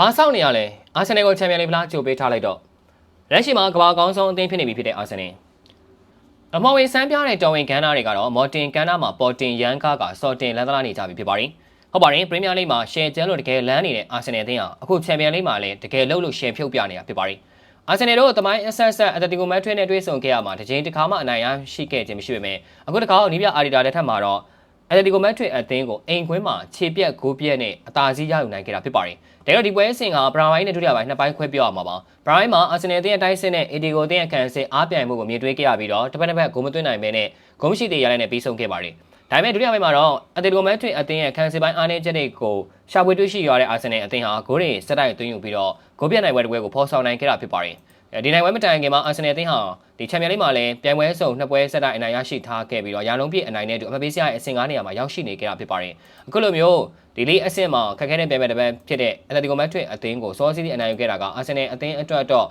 ဘာဆောက်နေရလဲအာဆင်နယ်ကိုချန်ပီယံလိဖလားကြိုပေးထားလိုက်တော့လက်ရှိမှာကမ္ဘာအကောင်းဆုံးအသင်းဖြစ်နေပြီဖြစ်တဲ့အာဆင်နယ်အမော်ဝေဆန်းပြတဲ့တော်ဝင်ကန်းသားတွေကတော့မော်တင်ကန်းသားမှာပေါ်တင်ရန်ကားကစော်တင်လန်သလားနေကြပြီဖြစ်ပါတယ်ဟုတ်ပါတယ်ပရီးမီးယားလိမှာရှယ်ကျဲလို့တကယ်လမ်းနေတဲ့အာဆင်နယ်အသင်းဟာအခုချန်ပီယံလိမှာလည်းတကယ်လှုပ်လို့ရှယ်ဖြုတ်ပြနေတာဖြစ်ပါတယ်အာဆင်နယ်တို့တမိုင်းအဆက်ဆက်အတတီကိုမက်ထရစ်နဲ့တွေ့ဆုံခဲ့ရမှာတစ်ချိန်တစ်ခါမှအနိုင်ရရှိခဲ့ခြင်းမရှိပေမဲ့အခုတစ်ခါနီးပြအာဒီတာလက်ထက်မှာတော့ အတတီကိုမက်ထရစ်အသင်းကိုအိမ်ခွင်းမှာခြေပြက်ဂိုးပြက်နဲ့အသာစီးရယူနိုင်ခဲ့တာဖြစ်ပါတယ်။ဒါကြောင့်ဒီပွဲစဉ်ကဘရာဝိုင်းနဲ့ဒုတိယပိုင်းနှစ်ပိုင်းခွဲပြောရမှာပါ။ဘရာဝိုင်းမှာအာဆင်နယ်အသင်းအတိုင်းစစ်နဲ့အီဒီဂိုအသင်းအခန့်အဆင့်အားပြိုင်မှုကိုမြင်တွေ့ခဲ့ရပြီးတော့တစ်ဖက်တစ်ဖက်ဂိုးမသွင်းနိုင်ဘဲနဲ့ဂိုးမရှိသေးရတဲ့နဲ့ပြီးဆုံးခဲ့ပါတယ်။ဒါပေမဲ့ဒုတိယပိုင်းမှာတော့အတတီကိုမက်ထရစ်အသင်းရဲ့ခန်းစီပိုင်းအားနည်းချက်တွေကိုရှာဖွေတွေ့ရှိရတဲ့အာဆင်နယ်အသင်းဟာဂိုးတွေစက်တိုက်သွင်းယူပြီးတော့ဂိုးပြတ်နိုင်ပွဲတစ်ပွဲကိုဖော်ဆောင်နိုင်ခဲ့တာဖြစ်ပါတယ်။အဲ ဒီနိုင်ပွဲမတိုင်ခင်မှာအာဆင်နယ်အသင်းဟာဒီချန်ပီယံလိမှာလည်းပြိုင်ပွဲစုံနှစ်ပွဲဆက်တိုက်အနိုင်ရရှိထားခဲ့ပြီးတော့ရာလုံးပြည့်အနိုင်နဲ့အတူအမပေးစရာအဆင့်9နေရာမှာရောက်ရှိနေခဲ့တာဖြစ်ပါတယ်။အခုလိုမျိုးဒီလေးအဆင့်မှာခက်ခဲတဲ့ပြိုင်ပွဲတစ်ပတ်ဖြစ်တဲ့အက်တတီကိုမက်ထရစ်အသင်းကိုစောစီးစီးအနိုင်ယူခဲ့တာကအာဆင်နယ်အသင်းအတွက်တော့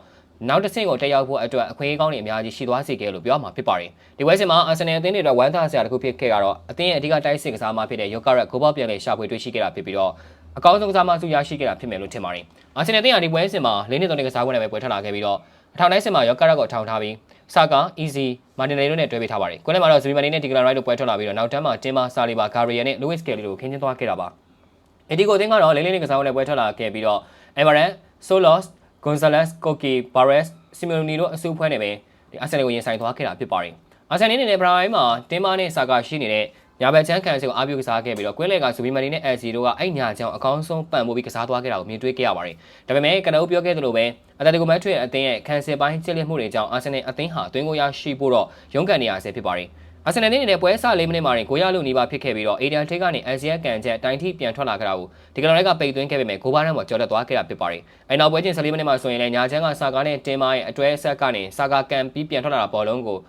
နောက်တစ်ဆင့်ကိုတက်ရောက်ဖို့အတွက်အခွင့်အရေးကောင်းတွေအများကြီးရှိသွားစေခဲ့လို့ပြောမှာဖြစ်ပါတယ်။ဒီပွဲစဉ်မှာအာဆင်နယ်အသင်းတွေတော့ဝမ်းသာစရာတစ်ခုဖြစ်ခဲ့ကတော့အသင်းရဲ့အဓိကတိုက်စစ်ကစားမဖြစ်တဲ့ယောကာရက်ဂိုးပေါက်ပြန်လေရှာဖွေတွေ့ရှိခဲ့တာဖြစ်ပြီးတော့ အကောင်းဆုံးကစားမစုရရှိခဲ့တာဖြစ်မယ်လို့ထင်ပါတယ်။အာဆင်နယ်အသင်းဟာဒီပွဲစဉ်မှာ၄နှစ်သုံးနှစ်ကစားပွဲနဲ့ပဲပွဲထွက်လာခဲ့ပြီးတော့အထောင်တိုင်းစင်မှာယောကာရက်ကိုထောင်ထားပြီးဆာကာ easy မာတင်နယ်တို့နဲ့တွဲပေးထားပါတယ်။ကွင်းထဲမှာတော့ဇဗီမာနီနဲ့ဒီကလာရိုက်တို့ပွဲထွက်လာပြီးတော့နောက်တန်းမှာတင်မာဆာလီဘာဂါရီယယ်နဲ့လူးဝစ်ကယ်လီတို့ခင်းကျင်းသွားခဲ့တာပါ။အဒီကိုအသင်းကတော့လေးလေးနဲ့ကစားပွဲနဲ့ပွဲထွက်လာခဲ့ပြီးတော့အဗရန်ဆိုလော့စ်ဂွန်ဆာလက်စ်ကိုကီဘာရက်စ်စီမီယိုနီတို့အစုဖွဲ့နေပဲဒီအာဆင်နယ်ကိုရင်ဆိုင်သွားခဲ့တာဖြစ်ပါတယ်။အာဆင်နယ်အနေနဲ့ဘရာဟိုင်းမှာတင်မာနဲ့ဆာကာရှိနေတဲ့ ညာဘက်ချမ်းကန်စီကိုအားပြုကစားခဲ့ပြီးတော့ကွင်းလက်ကဇူဘီမန်နီနဲ့အယ်စီတို့ကအဲ့ညာချောင်းအကောင်းဆုံးပံ့ပိုးပြီးကစားသွားခဲ့တာကိုမြင်တွေ့ခဲ့ရပါတယ်။ဒါပေမဲ့ကနအုပ်ပြောခဲ့သလိုပဲအတလက်ကိုမက်ထရစ်အသင်းရဲ့ခံစစ်ပိုင်းချစ်လက်မှုတွေကြောင့်အာဆင်နယ်အသင်းဟာတွင်းကိုရရှိဖို့တော့ရုန်းကန်နေရဆဲဖြစ်ပါတယ်။အာဆင်နယ်အနေနဲ့ပွဲစ၄မိနစ်မှာတင်ကိုရလူနီးပါဖြစ်ခဲ့ပြီးတော့အေဒန်ထိတ်ကနေအက်ဆီယက်ကန်ချက်တိုင်ထိပြန်ထွက်လာခဲ့တာကိုဒီကလော်က်ကပိတ်သွင်းခဲ့ပေမဲ့ကိုဘာရန်မှာကြော်တက်သွားခဲ့တာဖြစ်ပါတယ်။အဲနောက်ပွဲချင်း14မိနစ်မှာဆိုရင်လည်းညာချမ်းကဆာကာနဲ့တင်မာရဲ့အတွဲဆက်ကနေဆာကာကန်ပြီးပြန်ထွက်လာတာဘောလုံးကို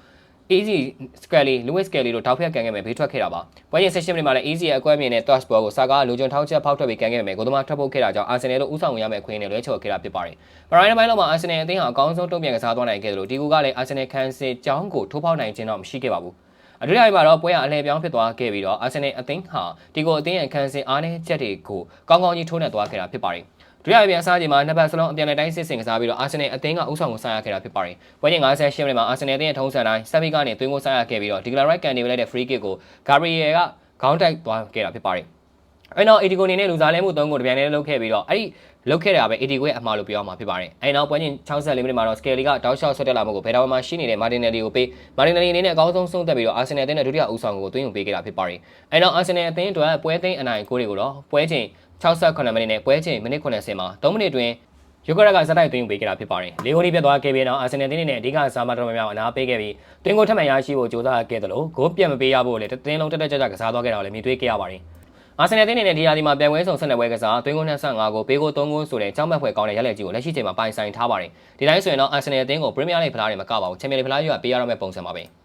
easy skelly lewis skelly တို့ထောက်ဖျက်ကန်ခဲ့မယ်ဘေးထွက်ခဲ့တာပါပွဲရင် session မိနစ်မှာလည်း easy ရဲ့အကွဲမြင်တဲ့ toss ball ကိုစာကားလူကြုံထောက်ချက်ဖောက်ထွက်ပြီးကန်ခဲ့မယ်ကိုသမားထွက်ဖို့ခဲ့တာကြောင့် arsenal တို့ဥဆောင်ဝင်ရမယ့်အခွင့်အရေးနဲ့လွဲချော်ခဲ့တာဖြစ်ပါတယ်ဘရိုင်းပိုင်းလောက်မှာ arsenal အသင်းဟာအကောင်းဆုံးတုံ့ပြန်ကစားသွားနိုင်ခဲ့တယ်လို့ဒီကူကလည်း arsenal ခန်းစစ်ကြောင်းကိုထိုးဖောက်နိုင်ခြင်းတော့မရှိခဲ့ပါဘူးအဒူရိုင်မှာတော့ပွဲကအလှည့်ပြောင်းဖြစ်သွားခဲ့ပြီးတော့အာဆင်နယ်အသင်းဟာဒီကိုအသင်းရဲ့ခန်းစင်အားနည်းချက်တွေကိုကောင်းကောင်းကြီးထိုးနှက်သွားခဲ့တာဖြစ်ပါတယ် ဒုတိယပြန်အစားချိန်မှာနှစ်ပတ်စလုံးအပြန်အလှန်တိုင်းစစ်ဆင်ကစားပြီးတော့အာဆင်နယ်အသင်းကဥဆောင်ကိုဆိုင်ရခဲ့တာဖြစ်ပါတယ်။ပွဲချိန်58မိနစ်မှာအာဆင်နယ်အသင်းရဲ့ထုံးစံတိုင်းဆက်ဘီကနေသွင်းကိုဆိုင်ရခဲ့ပြီးတော့ဒီကလာရိုက်ကန်နေလိုက်တဲ့ free kick ကိုဂါဘရီယယ်ကခေါင်းတိုက်သွားခဲ့တာဖြစ်ပါတယ်။ အဲ့နောက်အေဒီကိုနေနဲ့လူစားလဲမှု၃ကိုတပြန်နဲ့လုပ်ခဲ့ပြီးတော့အဲ့ဒီလုပ်ခဲ့တာပဲအေဒီကိုရဲ့အမှားလို့ပြောရမှာဖြစ်ပါတယ်။အဲ့နောက်ပွဲချင်း64မိနစ်မှာတော့ Skelly ကတောက်လျှောက်ဆွတ်တက်လာမှုကိုဘယ်တော့မှရှိနေတဲ့ Martinelli ကိုပေး Martinelli အနေနဲ့အကောင်းဆုံးဆုံးသက်ပြီးတော့ Arsenal အသင်းနဲ့ဒုတိယဦးဆောင်ကိုသွင်းယူပေးခဲ့တာဖြစ်ပါတယ်။အဲ့နောက် Arsenal အသင်းအတွက်ပွဲသိမ်းအနိုင်ကိုတွေကိုတော့ပွဲချင်း68မိနစ်နဲ့ပွဲချင်းမိနစ်80မှာ3မိနစ်တွင်ယူကရကစတိုက်သွင်းပေးခဲ့တာဖြစ်ပါတယ်။လေဂိုနီပြတ်သွားခဲ့ပြီးတော့အာဆင်နယ်တင်းနဲ့အဓိကစားမတော်များများအနာပေးခဲ့ပြီးတွင်းကိုထပ်မံရရှိဖို့ကြိုးစားခဲ့တယ်လို့ဂိုးပြတ်မပေးရဖို့လည်းတင်းလုံးတက်တက်ကြကြကစားသွားခဲ့တာကိုလည်းမြင်တွေ့ခဲ့ရပါတယ်။ အာဆင်နယ်တင်းနဲ့ဒီရာဒီမှာပြန်ပွဲဆောင်ဆက်နေပွဲကစားတွင်းကို25ကိုပေးကို3ကိုဆိုတဲ့ကြောင်းမက်ဖွဲကောင်းတဲ့ရလက်ကြီးကိုလက်ရှိချိန်မှာပိုင်ဆိုင်ထားပါတယ်။ဒီတိုင်းဆိုရင်တော့အာဆင်နယ်တင်းကိုပရီးမီးယားလိဂ်ဖလားတွေမကပါဘူးချန်ပီယံလိဂ်ဖလားကြီးကပေးရတော့မယ့်ပုံစံပါပဲ။